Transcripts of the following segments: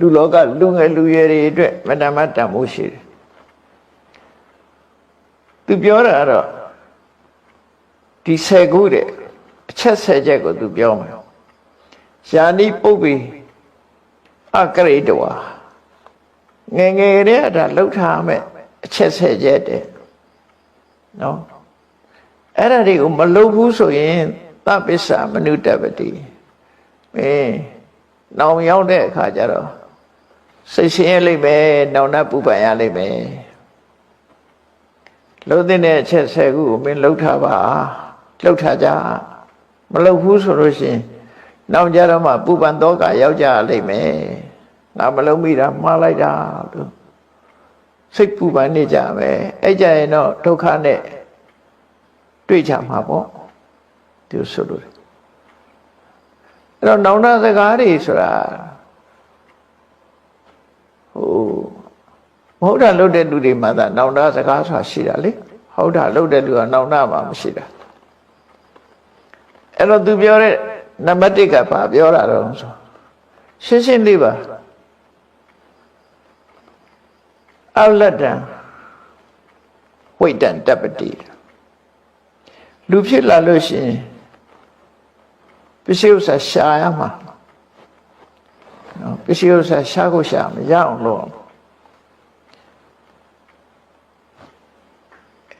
လူလောကလူငယ်လူရွယ်တွေအတွက်မတ္တမတန်ဖို့ရှိတယ်သူပြောတာကတော့ဒီဆယ်ခုတဲ့အချက်ဆယ်ချက်ကိုသူပြောမှာယာနိပုပ္ပိအကရိတဝါငယ်ငယ်တည်းကဒါလှုပ်ထားမယ်အချက်ဆယ်ချက်တဲ့နော်အဲ့ဒါတွေကိုမလုပ်ဘူးဆိုရင်သပ္ပစ္စမနုတ္တပတိမင်း နောင်ရောက်တဲ့အခါကျတော့စိတ်ဆင်းရဲလိမ့်မယ်နောင်တပူပန်ရလိမ့်မယ်လုံးတဲ့အချက်ဆယ်ခုကိုမင်းလှုပ်ထားပါလှုပ်ထားကြမလှုပ်ဘူးဆိုလို့ရှိရင်နောက်ကြတော့မှပူပန်တော့ကရောက်ကြလိမ့်မယ်ငါမလှုပ်မိတာမှားလိုက်တာလို့စိတ်ပူပန်နေကြမယ်အဲ့ကြရင်တော့ဒုက္ခနဲ့တွေ့ကြမှာပေါ့သူဆိုလို့ အဲ့တော့နောင်တစကားတွေဆိုတာဟိုမဟုတ်တာလုပ်တဲ့လူတွေမှာသာနောင်တစကားဆိုတာရှိတာလေဟုတ်တာလုပ်တဲ့လူကနောင်တမှာမရှိတာအဲ့တော့သူပြောတဲ့နံပါတ်1ကဘာပြောတာတော့ဆိုရှင်းရှင်းလေးပါအလတ္တံဝိတ္တံတပ္ပတိလူဖြစ်လာလို့ရှိရင် ပစ္စည်းဥစ္စာရှာရမှာနော်ပစ္စည်းဥစ္စာရှာကိုရှာမရအောင်လုပ်အောင်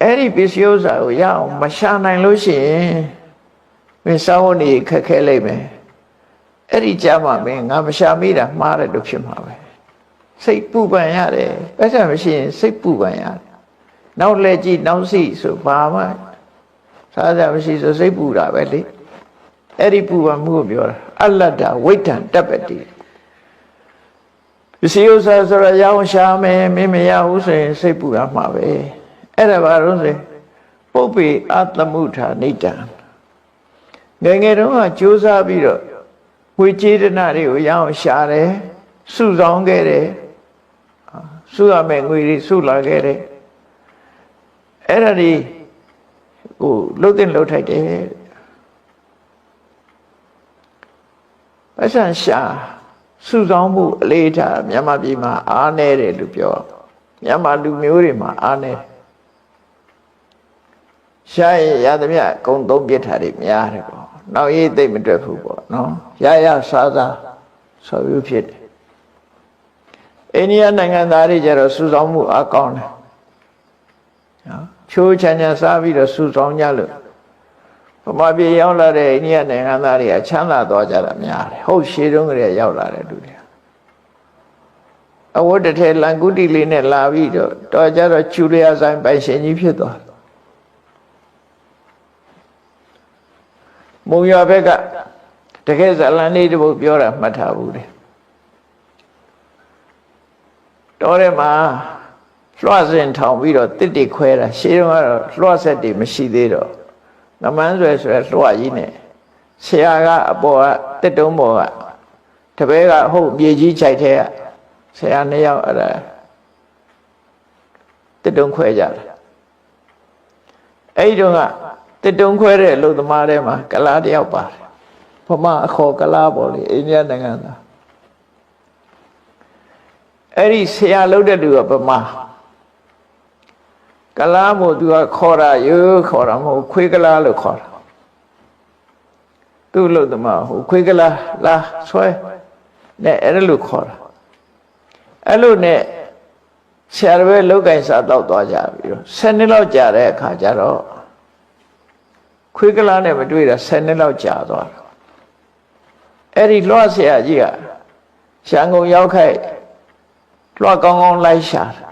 အဲ့ဒီပစ္စည်းဥစ္စာကိုရအောင်မရှာနိုင်လို့ရှိရင်မင်းစောင်းနေခက်ခဲလိုက်မယ်အဲ့ဒီကြမှာမင်းငါမရှာမိတာမှားတယ်လို့ဖြစ်မှာပဲစိတ်ပူပန်ရတယ်ပတ်စံမရှိရင်စိတ်ပူပန်ရတယ်နောက်လက်ကြည့်နောက်စီဆိုဘာမှစားကြမရှိဆိုစိတ်ပူတာပဲလေ အဲ့ဒီပူပန်မှုကိုပြောတာအလတ္တဝိတ္တံတပ္ပတိပစ္စည်းဥစ္စာဆိုရရအောင်ရှာမယ်မင်းမရဘူးဆိုရင်စိတ်ပူရမှာပဲအဲ့ဒါဘာလို့ဆိုပုပ္ပေအတ္တမုထာနိတ္တံငယ်ငယ်တုန်းကကြိုးစားပြီးတော့ဝေကျေတနာတွေကိုရအောင်ရှာတယ်စုဆောင်ခဲ့တယ်စုရမယ်ငွေတွေစုလာခဲ့တယ်အဲ့ဒါဒီဟိုလှုပ်တဲ့လှုပ်ထိုက်တယ် ပတ်စံရှာစုဆောင်မှုအလေးထားမြန်မာပြည်မှာအားနေတယ်လို့ပြောမြန်မာလူမျိုးတွေမှာအားနေရှာရင်ရသမျှအကုန်သုံးပြစ်ထားတွေများတယ်ပေါ့နောက်ရေးသိမ့်မတွက်ဘူးပေါ့နော်ရရစားစားဆော်ယူဖြစ်တယ်အိန္ဒိယနိုင်ငံသားတွေကျတော့စုဆောင်မှုအကောင်းတယ်နော်ချိုးချမ်းချမ်းစားပြီးတော့စုဆောင်ကြလို့ ဗမာပြည်ရောက်လာတဲ့အိန္ဒိယနိုင်ငံသားတွေကချမ်းသာသွားကြတာများတယ်ဟုတ်ရှေးတုန်းကလေးရောက်လာတဲ့လူတွေအဝတ်တစ်ထည်လန်ကုတီလေးနဲ့လာပြီးတော့တော်ကြတော့ကျူလျာဆိုင်ပိုင်ရှင်ကြီးဖြစ်သွားတယ်မုံရွာဘက်ကတကယ်ဇလန်လေးတပုတ်ပြောတာမှတ်ထားဘူးလေတော်ထဲမှာလွှတ်စင်ထောင်ပြီးတော့တစ်တိခွဲတာရှေးတုန်းကတော့လွှတ်ဆက်တွေမရှိသေးတော့ ငမန်းဆွဲဆွဲလွှတ်ကြီးနဲ့ဆရာကအပေါ်ကတစ်တုံးပေါ်ကတပည့်ကဟုတ်မြေကြီးခြိုက်ထဲကဆရာနှစ်ယောက်အဲ့ဒါတစ်တုံးခွဲကြတယ်အဲ့ဒီတော့ကတစ်တုံးခွဲတဲ့အလုပ်သမားတွေမှာကလားတယောက်ပါတယ်ဗမာအခေါ်ကလားပေါ့လေအိန္ဒိယနိုင်ငံသားအဲ့ဒီဆရာလုပ်တဲ့လူကဗမာ ကလားမို့သူကခေါ်တာရိုးခေါ်တာမဟုတ်ခွေးကလားလို့ခေါ်တာသူ့လို့တမဟိုခွေးကလားလာဆွဲနဲ့အဲ့လိုခေါ်တာအဲ့လိုနဲ့ဆရာတော်ပဲလောက်ကင်စားတော့သွားကြပြီတော့10နှစ်လောက်ကြာတဲ့အခါကျတော့ခွေးကလားနဲ့မတွေ့တာ10နှစ်လောက်ကြာသွားတာအဲ့ဒီလွှတ်ဆရာကြီးကရန်ကုန်ရောက်ခိုက်လွှတ်ကောင်းကောင်းလိုက်ရှာတာ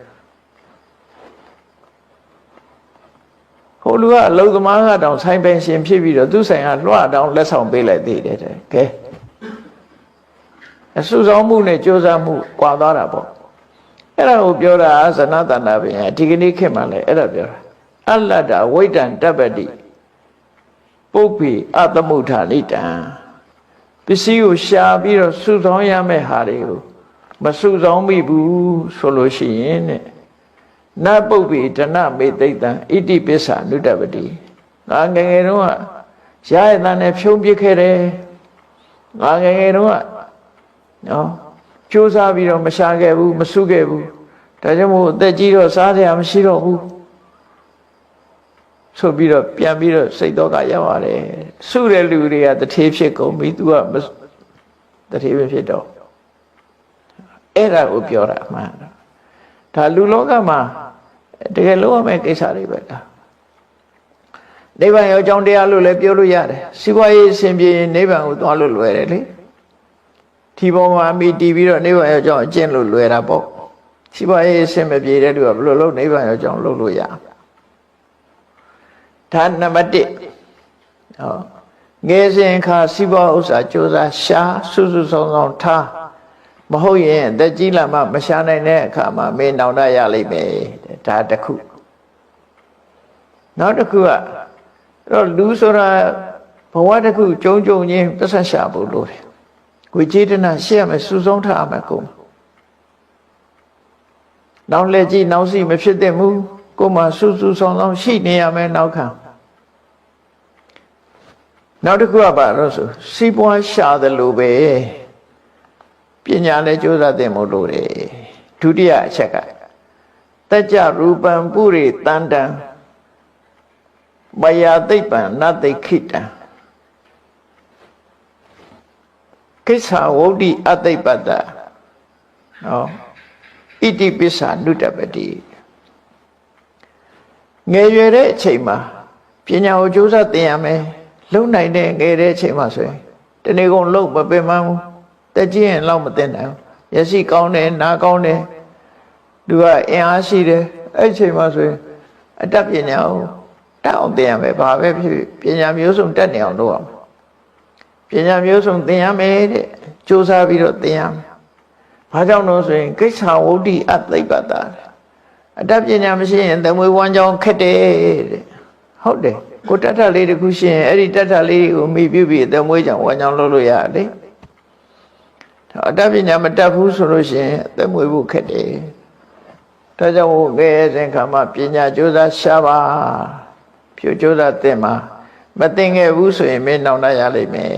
ဟိုလူကအလုံသမားကတောင်ဆိုင်ပိုင်ရှင်ဖြစ်ပြီးတော့သူ့ဆိုင်ကလွှတ်တောင်လက်ဆောင်ပေးလိုက်သေးတယ်တဲ့ကဲအစုဆောင်မှုနဲ့ကြိုးစားမှုကွာသွားတာပေါ့အဲ့ဒါကိုပြောတာဇနတန္တာပင်ဒီကနေ့ခေတ်မှလည်းအဲ့ဒါပြောတာအလတ္တဝိတံတပ္ပတိပုပ္ပိအတမုဋ္ဌာနိတံပစ္စည်းကိုရှာပြီးတော့စုဆောင်ရမယ့်ဟာတွေကိုမစုဆောင်မိဘူးဆိုလို့ရှိရင်တဲ့ နတ်ပုပ္ပိဒနမေသိတံဣတိပစ္ဆာနုတ္တပတိငါငယ်ငယ်တုန်းကရရတဲ့နဲ့ဖြုံးပစ်ခဲ့တယ်ငါငယ်ငယ်တုန်းကနော်ကြိုးစားပြီးတော့မရှာခဲ့ဘူးမစုခဲ့ဘူးဒါကြောင့်မို့အသက်ကြီးတော့စားစရာမရှိတော့ဘူးဆိုပြီးတော့ပြန်ပြီးတော့စိတ်တော့ကရောက်ရတယ်စုတဲ့လူတွေကတထေးဖြစ်ကုန်ပြီ तू ကမတထေးပဲဖြစ်တော့အဲ့ဒါကိုပြောတာအမှန်တော့ ဒါလူလောကမှာတကယ်လုံးဝမဲ့ကိစ္စတွေပဲဒါနိဗ္ဗာန်ရောအကြောင်းတရားလို့လည်းပြောလို့ရတယ်စီးပွားရေးအစဉ်ပြေရင်နိဗ္ဗာန်ကိုသွားလို့လွယ်တယ်လေဒီပေါ်မှာအမိတည်ပြီးတော့နိဗ္ဗာန်ရောအကြောင်းအကျင့်လို့လွယ်တာပေါ့စီးပွားရေးအစဉ်မပြေတဲ့လူကဘယ်လိုလုပ်နိဗ္ဗာန်ရောအကြောင်းလုပ်လို့ရဒါနံပါတ်1ဟောငယ်စဉ်ခါစီးပွားဥစ္စာကြိုးစားရှာစုစုဆောင်ဆောင်ထား မဟုတ်ရင်အသက်ကြီးလာမှမရှာနိုင်တဲ့အခါမှာမင်းနောင်တရလိမ့်မယ်တဲ့ဒါတစ်ခုနောက်တစ်ခုကအဲ့တော့လူဆိုတာဘဝတစ်ခုကြုံကြုံချင်းပတ်ဆက်ရှာဖို့လိုတယ်ကိုကျေတနာရှေ့ရမယ်စုဆုံးထားရမယ်ကိုနောက်လက်ကြည့်နောက်စီမဖြစ်တဲ့မူကိုမှစုစုဆောင်ဆောင်ရှိနေရမယ်နောက်ခံနောက်တစ်ခုကဘာလို့ဆိုစီးပွားရှာတယ်လို့ပဲ ပညာလည်းကြိုးစားသင့်မို့လို့တယ်ဒုတိယအချက်ကတကြရူပံပုရိတန္တံမယာသိပ္ပံနသိခိတံကိစ္ဆာဝုဒ္ဓိအသိပ္ပတ္တနော်ဣတိပစ္ဆာနုတ္တပတိငယ်ရွယ်တဲ့အချိန်မှာပညာကိုကြိုးစားသင်ရမယ်လုံနိုင်တဲ့ငယ်တဲ့အချိန်မှာဆိုရင်တနေ့ကုန်လုံမပင်မဘူး တက်ကြည့်ရင်လောက်မသိနိုင်ဘူးရရှိကောင်းတယ်နားကောင်းတယ်သူကအင်အားရှိတယ်အဲ့ဒီအချိန်မှာဆိုရင်အတတ်ပညာကိုတက်အောင်သင်ရမယ်ဘာပဲဖြစ်ဖြစ်ပညာမျိုးစုံတက်နေအောင်လုပ်အောင်ပညာမျိုးစုံသင်ရမယ်တဲ့စူးစမ်းပြီးတော့သင်ရမယ်ဘာကြောင့်လို့ဆိုရင်ကိစ္ဆာဝုဒ္ဓိအသိပ္ပတာအတတ်ပညာမရှိရင်သမွေဝမ်းကြောင်းခက်တယ်တဲ့ဟုတ်တယ်ကိုတတ်ထလေးတစ်ခုရှိရင်အဲ့ဒီတတ်ထလေးကိုမိပြုပြီးသမွေကြောင့်ဝမ်းကြောင်းလုပ်လို့ရတယ် အတတ်ပညာမတတ်ဘူးဆိုလို့ရှိရင်သမွေဖို့ခက်တယ်ဒါကြောင့်ငယ်စဉ်ခါမှာပညာကြိုးစားရှားပါဖြူကြိုးစားသင်မှာမသင်ခဲ့ဘူးဆိုရင်မင်းနောင်တရလိမ့်မယ်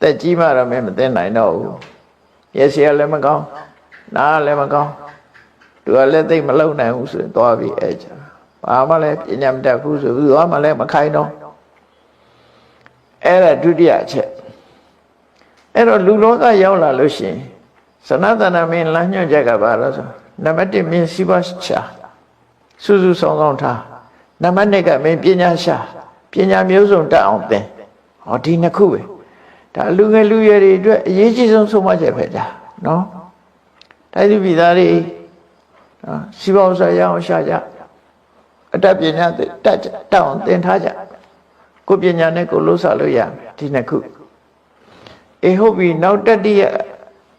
တက်ကြီးမှတော့မင်းမသင်နိုင်တော့ဘူးရက်စီကလည်းမကောင်းနားလည်းမကောင်းသူကလည်းသိမလုံနိုင်ဘူးဆိုရင်သွားပြီးအဲ့ချာဘာမှလည်းပညာမတတ်ဘူးဆိုသူကမှလည်းမခိုင်းတော့အဲ့ဒါဒုတိယအချက် အဲ့တော့လူလောကရောက်လာလို့ရှိရင်သနတနာမင်းလမ်းညွှန်ချက်ကဘာလို့ဆိုနံပါတ်1မင်းစီးပွားရှာစုစုဆောင်ဆောင်ထားနံပါတ်2ကမင်းပညာရှာပညာမျိုးစုံတတ်အောင်သင်ဟောဒီနှစ်ခုပဲဒါလူငယ်လူရွယ်တွေအတွက်အရေးကြီးဆုံးဆုံးမချက်ပဲဒါနော်တိုင်းသူပြည်သားတွေနော်စီးပွားဥစ္စာရအောင်ရှာကြအတတ်ပညာတတ်တတ်အောင်သင်ထားကြကိုပညာနဲ့ကိုလို့စားလို့ရမယ်ဒီနှစ်ခု အေဟုတ်ပြီနောက်တတိယ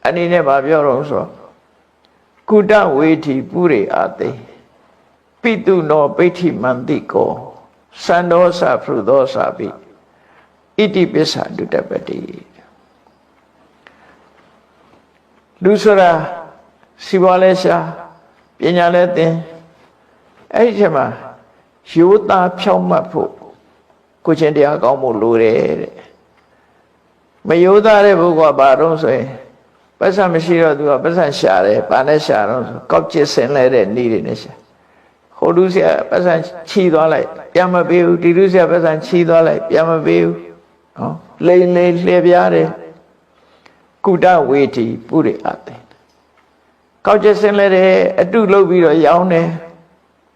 အနေနဲ့ဗာပြောတော့ဆိုကုတဝေထီပုရိအာသိပိတုနောပိဋ္ဌိမန္တိကောသန္ဒောသဖရုသောသပိဣတိပစ္ဆာဒုတပတိလူဆိုတာစီပွားလဲရှာပညာလဲသင်အဲ့ဒီချက်မှာရိုးသားဖြောင့်မတ်ဖို့ကိုချင်းတရားကောင်းဖို့လိုတယ်တဲ့ မရိုးသားတဲ့ဘုရားဘာတော့ဆိုရင်ပတ်စံမရှိတော့သူကပတ်စံရှာတယ်ဘာနဲ့ရှာတော့ဆိုကောက်ကျစ်ဆင်လဲတဲ့ဤတွေနဲ့ရှာဟိုလူဆရာပတ်စံချီသွားလိုက်ပြန်မပေးဘူးဒီလူဆရာပတ်စံချီသွားလိုက်ပြန်မပေးဘူးနော်လိန်လိန်လှည့်ပြားတယ်ကုတဝေတီပုရိအတေကောက်ကျစ်ဆင်လဲတယ်အတုလုပ်ပြီးတော့ရောင်းတယ်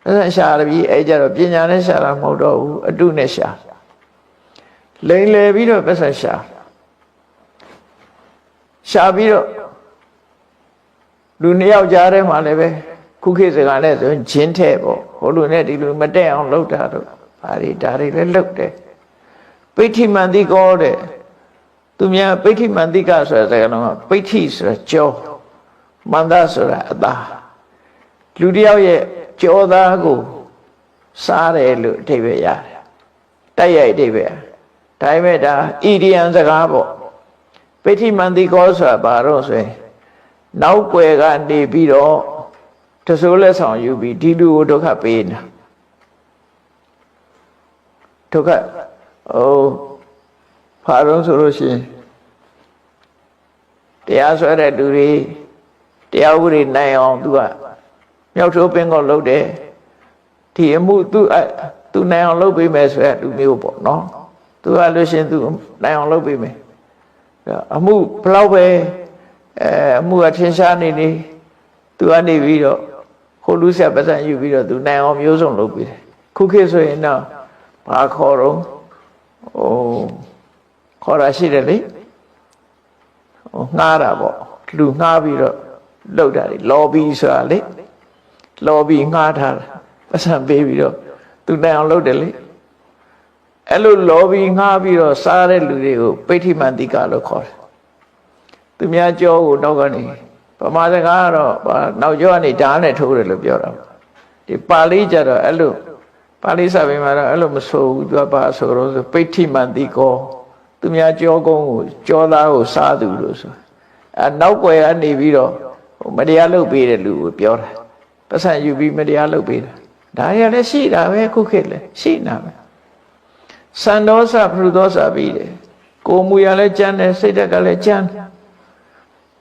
ပတ်စံရှာရပြီအဲကြတော့ပညာနဲ့ရှာတာမဟုတ်တော့ဘူးအတုနဲ့ရှာလိန်လေပြီးတော့ပတ်စံရှာ ရှာပြီးတော့လူနှစ်ယောက်ကြားထဲမှာလည်းပဲခုခေတ်စကားနဲ့ဆိုရင်ဂျင်းထဲပေါ့ဟိုလူနဲ့ဒီလူမတက်အောင်လုပ်တာတော့ဒါတွေဒါတွေလည်းလုပ်တယ်ပိဋိမန္တိကောတဲ့သူများပိဋိမန္တိကဆိုတဲ့စကားလုံးကပိဋိဆိုတာကြောမန္တဆိုတာအသားလူတစ်ယောက်ရဲ့ကြောသားကိုစားတယ်လို့အဓိပ္ပာယ်ရတယ်တိုက်ရိုက်အဓိပ္ပာယ်ဒါပေမဲ့ဒါဣဒီယံစကားပေါ့ ပိဋိမန္တိကောဆိုတာဘာတော့ဆိုရင်နောက်ွယ်ကနေပြီးတော့တဆိုးလက်ဆောင်ယူပြီးဒီလူကိုဒုက္ခပေးနေတာဒုက္ခဟိုဖာတော့ဆိုလို့ရှိရင်တရားဆွဲတဲ့လူတွေတရားဥပဒေနိုင်အောင်သူကမြောက်ထိုးပင်ကောလုပ်တယ်ဒီအမှုသူအသူနိုင်အောင်လုပ်ပေးမယ်ဆိုရလူမျိုးပေါ့နော်သူကလို့ရှိရင်သူနိုင်အောင်လုပ်ပေးမယ် အမှုဘလောက်ပဲအဲအမှုကထင်ရှားနေနေသူကနေပြီးတော့ဟိုလူဆက်ပတ်စံယူပြီးတော့သူနိုင်အောင်မျိုးစုံလုပ်ပေးတယ်ခုခေတ်ဆိုရင်တော့ဘာခေါ်တော့ဟိုခေါ်တာရှိတယ်လေဟိုငှားတာပေါ့လူငှားပြီးတော့လောက်တာလေ lobby ဆိုတာလေ lobby ငှားထားတာပတ်စံပေးပြီးတော့သူနိုင်အောင်လုပ်တယ်လေ အဲ့လို lobby ငှားပြီးတော့စားတဲ့လူတွေကိုပိဋိမန္တိကလို့ခေါ်တယ်သူများကြောကိုတော့ကနေဗမာစကားကတော့ဘာနောက်ကျောကနေဓာတ်နဲ့ထိုးတယ်လို့ပြောတာဒီပါဠိကျတော့အဲ့လိုပါဠိစာပေမှာတော့အဲ့လိုမဆိုဘူးသူကဘာဆိုတော့ဆိုပိဋိမန္တိကောသူများကြောကုန်းကိုကြောသားကိုစားသူလို့ဆိုအဲနောက်ွယ်ကနေပြီးတော့ဟိုမတရားလုပ်ပေးတဲ့လူကိုပြောတာပတ်စံယူပြီးမတရားလုပ်ပေးတာဒါရလည်းရှိတာပဲခုခေတ်လည်းရှိနေတာပဲ စန္ဒောစပရုဒောစပြီးတယ်ကိုယ်မူရလည်းကြမ်းတယ်စိတ်ဓာတ်ကလည်းကြမ်းတယ်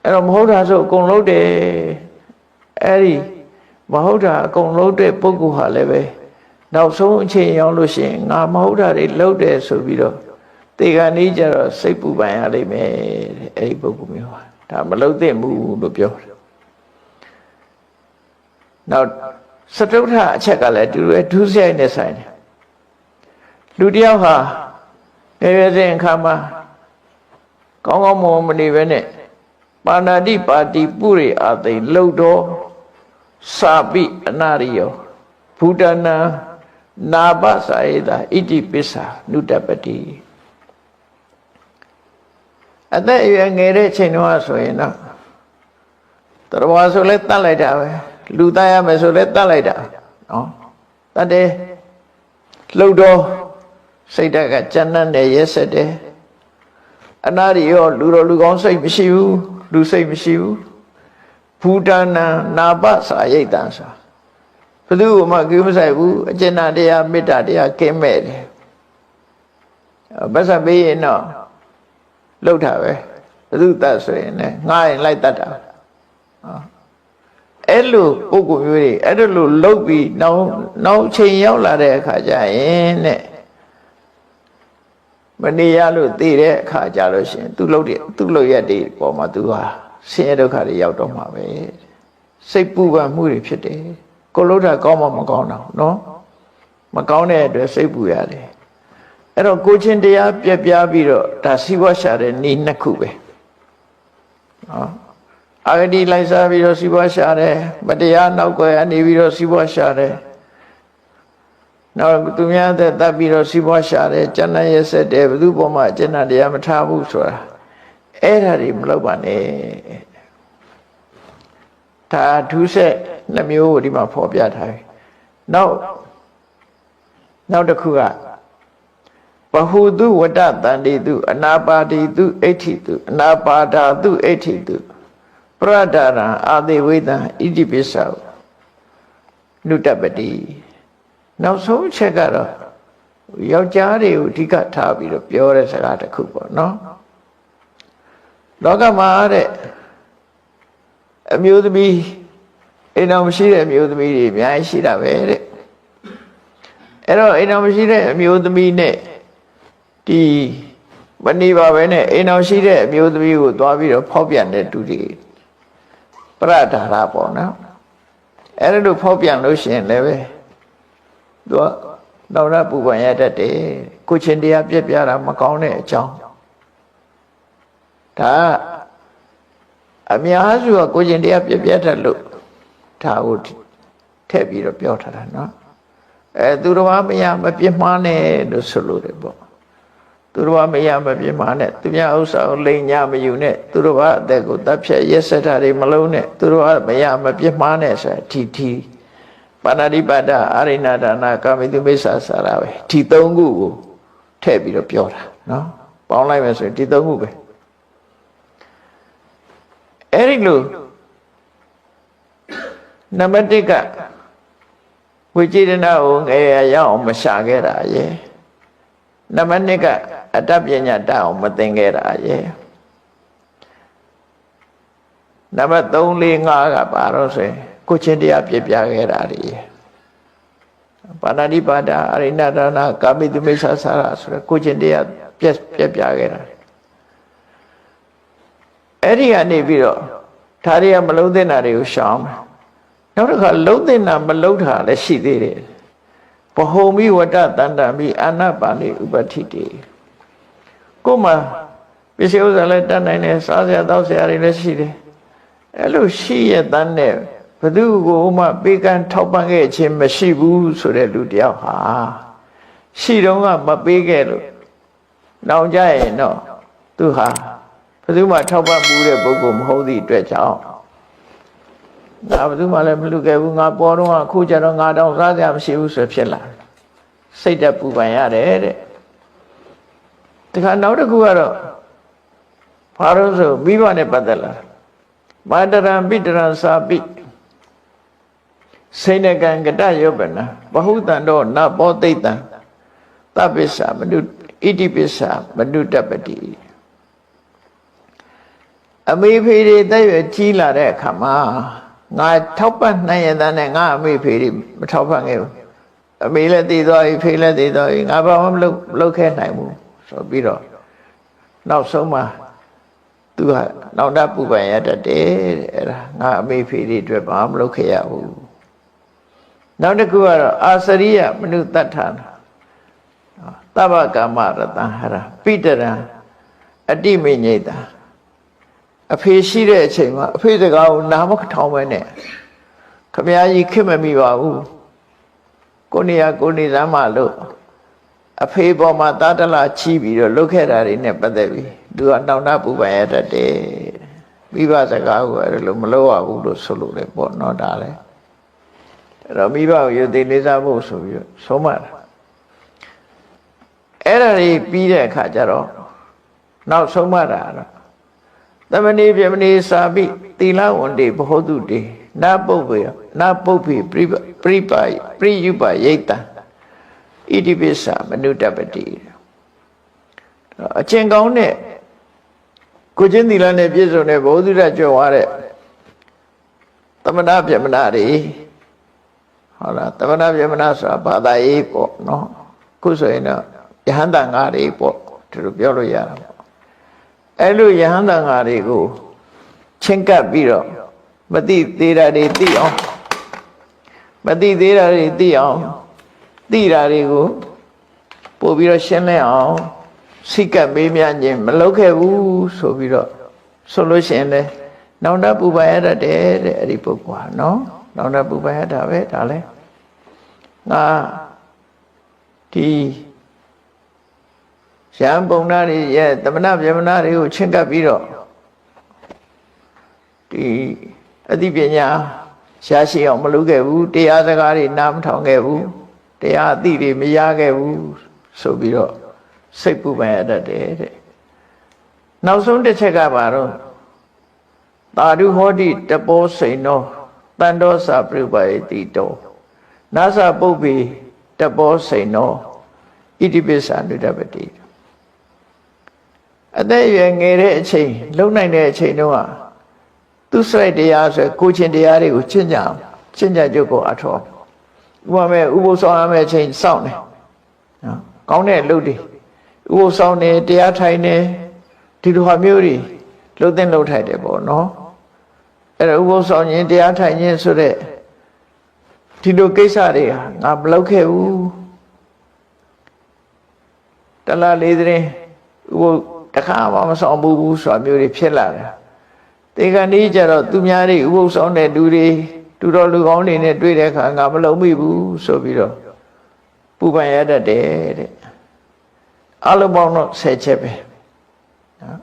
အဲ့တော့မဟုတ်တာဆိုအကုန်လုံးတယ်အဲ့ဒီမဟုတ်တာအကုန်လုံးတဲ့ပုဂ္ဂိုလ်ဟာလည်းပဲနောက်ဆုံးအချိန်ရောက်လို့ရှိရင်ငါမဟုတ်တာတွေလုပ်တယ်ဆိုပြီးတော့တေခါနေကြတော့စိတ်ပူပန်ရလိမ့်မယ်တဲ့အဲ့ဒီပုဂ္ဂိုလ်မျိုးဟာဒါမလုပ်သင့်ဘူးလို့ပြောတယ်နောက်စတုထအချက်ကလည်းတူရဲ့ဒုစရိုက်နဲ့ဆိုင်တယ် လူတယောက်ဟာငယ်ရွယ်စဉ်အခါမှာကောင်းကောင်းမွန်မွန်မနေပဲနဲ့ပါဏာတိပါတိပုရိအာသိလှုပ်တော်စာပိအနာရိယောဘူတနာနာပစာယေတာဣတိပစ္စာနုတပတိအသက်အရွယ်ငယ်တဲ့ချိန်တော့ဆိုရင်တော့တော်ဘာဆိုလဲတတ်လိုက်တာပဲလူသားရမယ်ဆိုလဲတတ်လိုက်တာနော်တတ်တယ်လှုပ်တော် စိတ်ဓာတ်ကကြမ်းတမ်းတယ်ရက်ဆက်တယ်အနာရိယောလူတော်လူကောင်းစိတ်မရှိဘူးလူစိတ်မရှိဘူးဘူတနာနာပစာရိတ်တန်စာဘယ်သူမှကိမဆိုင်ဘူးအကျဉ်းတရားမေတ္တာတရားကင်းမဲ့တယ်ဗတ်စပေးရင်တော့လှုပ်တာပဲဘယ်သူတတ်ဆိုရင်လည်းငှားရင်လိုက်တတ်တာအဲ့လိုပုံကူမျိုးတွေအဲ့လိုလှုပ်ပြီးနောက်နောက်ချိန်ရောက်လာတဲ့အခါကျရင်တဲ့ မနေရလို့သိတဲ့အခါကြလို့ရှိရင်သူလှုပ်တဲ့သူလှုပ်ရက်တွေပေါ်မှာသူဟာဆင်းရဲဒုက္ခတွေရောက်တော့မှာပဲစိတ်ပူပန်မှုတွေဖြစ်တယ်ကိုလှုပ်တာကောင်းမှမကောင်းတော့နော်မကောင်းတဲ့အတွက်စိတ်ပူရတယ်အဲ့တော့ကိုချင်းတရားပြက်ပြားပြီးတော့ဒါစီးပွားရှာတဲ့နေနှစ်ခုပဲနော်အာဂတိလိုက်စားပြီးတော့စီးပွားရှာတယ်မတရားနောက်ွယ်အနေပြီးတော့စီးပွားရှာတယ် နောက်သူများသက်တပ်ပြီးတော့စီးပွားရှာတယ်ကျန်တဲ့ရက်ဆက်တယ်ဘယ်သူပေါ်မှာကျန်တဲ့တရားမထားဘူးဆိုတာအဲ့ဒါတွေမလုပ်ပါနဲ့ဒါဒုစက်နှမျိုးကိုဒီမှာဖော်ပြထားပြီနောက်နောက်တစ်ခုကဘဟုတုဝတ္တတန္တိတုအနာပါတိတုအဋ္ဌိတုအနာပါဒာတုအဋ္ဌိတုပရဒရံအာတိဝိတံဣတိပိစ္ဆောနုတပတိ နောက်ဆုံးချက်ကတော့ယောက်ျားတွေကိုအဓိကထားပြီးတော့ပြောတဲ့စကားတစ်ခုပေါ့နော်လောကမှာတဲ့အမျိုးသမီးအိမ်တော်မရှိတဲ့အမျိုးသမီးတွေအများကြီးရှိတာပဲတဲ့အဲ့တော့အိမ်တော်မရှိတဲ့အမျိုးသမီးနဲ့ဒီမနေပါပဲနဲ့အိမ်တော်ရှိတဲ့အမျိုးသမီးကိုသွားပြီးတော့ဖောက်ပြန်တဲ့သူတွေပရဒါရပေါ့နော်အဲ့ဒါလို့ဖောက်ပြန်လို့ရှိရင်လည်းပဲ သူကနောက်ရပူပန်ရတတ်တယ်ကိုချင်းတရားပြက်ပြတာမကောင်းတဲ့အကြောင်းဒါအများစုကကိုချင်းတရားပြက်ပြတတ်လို့ဒါကိုထည့်ပြီးတော့ပြောထားတာနော်အဲသူတော်မမရမပြစ်မှားနဲ့လို့ဆိုလို့တယ်ပေါ့သူတော်ဘာမရမပြင်းမာနဲ့သူများဥစ္စာကိုလိန်ညာမယူနဲ့သူတော်ဘာအသက်ကိုတပ်ဖြတ်ရက်စက်တာတွေမလုံးနဲ့သူတော်ဘာမရမပြင်းမာနဲ့ဆိုတာထီထီ ပါဏာတိပါဒအာရိဏဒါနာကာမိတုမိစ္ဆာစာရပဲဒီသုံးခုကိုထည့်ပြီးတော့ပြောတာနော်ပေါင်းလိုက်မယ်ဆိုရင်ဒီသုံးခုပဲအဲ့ဒီလိုနံပါတ်1ကဝိจิတနာကိုငယ်ရရအောင်မရှာခဲ့တာရဲ့နံပါတ်2ကအတ္တပညာတတ်အောင်မသင်ခဲ့တာရဲ့နံပါတ်3 4 5ကပါတော့ဆိုရင် ကိုချင်းတရားပြပြခဲ့တာတွေရဲ့ပါဏာတိပါဒအရိဏဒါနာကာမိတုမိစ္ဆာစာရဆိုရယ်ကိုချင်းတရားပြပြပြခဲ့တာအဲ့ဒီကနေပြီးတော့ဒါတွေကမလုံးသင့်တာတွေကိုရှောင်မယ်နောက်တစ်ခါလုံးသင့်တာမလုံးတာလည်းရှိသေးတယ်ဘဟုံမိဝတ္တတန္တမိအာနာပါဏိဥပတိတေကိုယ်မှာပစ္စည်းဥစ္စာလည်းတတ်နိုင်တယ်စားစရာတောက်စရာတွေလည်းရှိတယ်အဲ့လိုရှိရတဲ့နဲ့ဘ သူကိုမှပေးကမ်းထောက်ပံ့ခဲ့ခြင်းမရှိဘူးဆိုတဲ့လူတယောက်ဟာရှိတော့ကမပေးခဲ့လို့နောင်ကြရင်တော့သူဟာဘသူမှထောက်ပံ့မှုတဲ့ပုဂ္ဂိုလ်မဟုတ်သည့်အတွက်ကြောင့်ငါဘသူမှလည်းမလူခဲ့ဘူးငါပေါ်တော့အခုကျတော့ငါတော့စားစရာမရှိဘူးဆိုဖြစ်လာတယ်စိတ်တက်ပူပန်ရတယ်တဲ့တခါနောက်တစ်ခုကတော့ဘာလို့ဆိုမိဘနဲ့ပတ်သက်လာမာတရံပိတရံစာပိ စိဏကံကတယောပနဘဟုတံတော့နဘောသိတံတပ္ပစ္ဆာမနုဣတိပစ္ဆာမနုတပတိအမေဖေတွေတက်ရွယ်ကြီးလာတဲ့အခါမှာငါထောက်ပံ့နိုင်ရတဲ့ငါအမေဖေတွေမထောက်ပံ့ခဲ့ဘူးအမေလည်းတည်သွားပြီဖေလည်းတည်သွားပြီငါဘာမှမလုပ်လုပ်ခဲ့နိုင်ဘူးဆိုပြီးတော့နောက်ဆုံးမှာသူကနောင်တပူပန်ရတတ်တယ်တဲ့အဲ့ဒါငါအမေဖေတွေအတွက်ဘာမှမလုပ်ခဲ့ရဘူး နောက်တစ်ခုကတော့အာစရိယမနုတ္တထာသဗ္ဗကာမရတံဟရပိတရံအတိမိညိတာအဖေရှိတဲ့အချိန်မှာအဖေစကားကိုနားမထောင်ပဲနဲ့ခမည်းကြီးခင်မမိပါဘူးကိုနေရကိုနေစမ်းမလို့အဖေပေါ်မှာတာတလာချီးပြီးတော့လုတ်ခဲ့တာတွေနဲ့ပတ်သက်ပြီးသူကတောင်းတပူပန်ရတတ်တယ်မိဘစကားကိုအဲ့လိုမလုပ်ရဘူးလို့ဆိုလို့လေပေါ့နော်ဒါလည်း အဲ့တော့မိဘကိုယုတ်သိလေးစားဖို့ဆိုပြီးတော့ဆုံးမတာအဲ့ဒါတွေပြီးတဲ့အခါကျတော့နောက်ဆုံးမတာတော့သမဏေပြမဏေစာပိသီလဝန္တေဘဟုတုတေနာပုပ္ပေနာပုပ္ပေပရိပရိပါပရိယုပယိတံဣတိပိစ္ဆာမနုတပတိအချင်းကောင်းတဲ့ကိုချင်းသီလနဲ့ပြည့်စုံတဲ့ဘုဒ္ဓရကြွယ်ဝတဲ့သမဏပြမနာတွေ ဟုတ်လားသမဏပြမနာဆိုတာဘာသာရေးပေါ့နော်ခုဆိုရင်တော့ယဟန္တာငါးတွေပေါ့ဒီလိုပြောလို့ရတာပေါ့အဲ့လိုယဟန္တာငါးတွေကိုချင်းကပ်ပြီးတော့မတိသေးတာတွေသိအောင်မတိသေးတာတွေသိအောင်သိတာတွေကိုပို့ပြီးတော့ရှင်းလင်းအောင်စိတ်ကပ်မေးမြန်းခြင်းမလုပ်ခဲ့ဘူးဆိုပြီးတော့ဆိုလို့ရှိရင်လေနောင်တပူပန်ရတတ်တယ်တဲ့အဲ့ဒီပုဂ္ဂိုလ်ဟာနော် နောင်တပူပန်ရတာပဲဒါလဲငါဒီရံပုံနာတွေရဲ့တမနာပြမနာတွေကိုချင်းကပ်ပြီးတော့ဒီအသိပညာရှားရှိအောင်မလုပ်ခဲ့ဘူးတရားစကားတွေနားမထောင်ခဲ့ဘူးတရားအသိတွေမရခဲ့ဘူးဆိုပြီးတော့စိတ်ပူပန်ရတတ်တယ်တဲ့နောက်ဆုံးတစ်ချက်ကပါတော့တာဓုဟောတိတပောစိန်သော တန်တော်စာပြုပယတိတောနာသပုပ္ပေတပောစိန်သောဣတိပိစ္ဆာနုတပတိအသက်အရွယ်ငယ်တဲ့အချိန်လုံနိုင်တဲ့အချိန်တုန်းကသူစိုက်တရားဆိုကိုချင်းတရားတွေကိုချင့်ကြအောင်ချင့်ကြကြုတ်ကိုအထောဥပမာဥပုသ်ဆောင်ရမယ့်အချိန်စောင့်တယ်နော်ကောင်းတဲ့လုပ်တွေဥပုသ်ဆောင်နေတရားထိုင်နေဒီလိုဟာမျိုးတွေလှုပ်သိမ့်လှုပ်ထိုက်တယ်ပေါ့နော် အဲ့ဒါဥပုသ်ဆောင်ခြင်းတရားထိုင်ခြင်းဆိုတဲ့ဒီလိုကိစ္စတွေဟာငါမလုပ်ခဲ့ဘူးတလားလေးတဲ့ဥပုသ်တခါမှမဆောင်ဘူးဆိုတာမျိုးတွေဖြစ်လာတယ်တေခဏီးကြတော့သူများတွေဥပုသ်ဆောင်တဲ့လူတွေတူတော်လူကောင်းတွေနဲ့တွေ့တဲ့အခါငါမလုံမိဘူးဆိုပြီးတော့ပူပန်ရတတ်တယ်တဲ့အလုံးပေါင်းတော့10ချက်ပဲနော်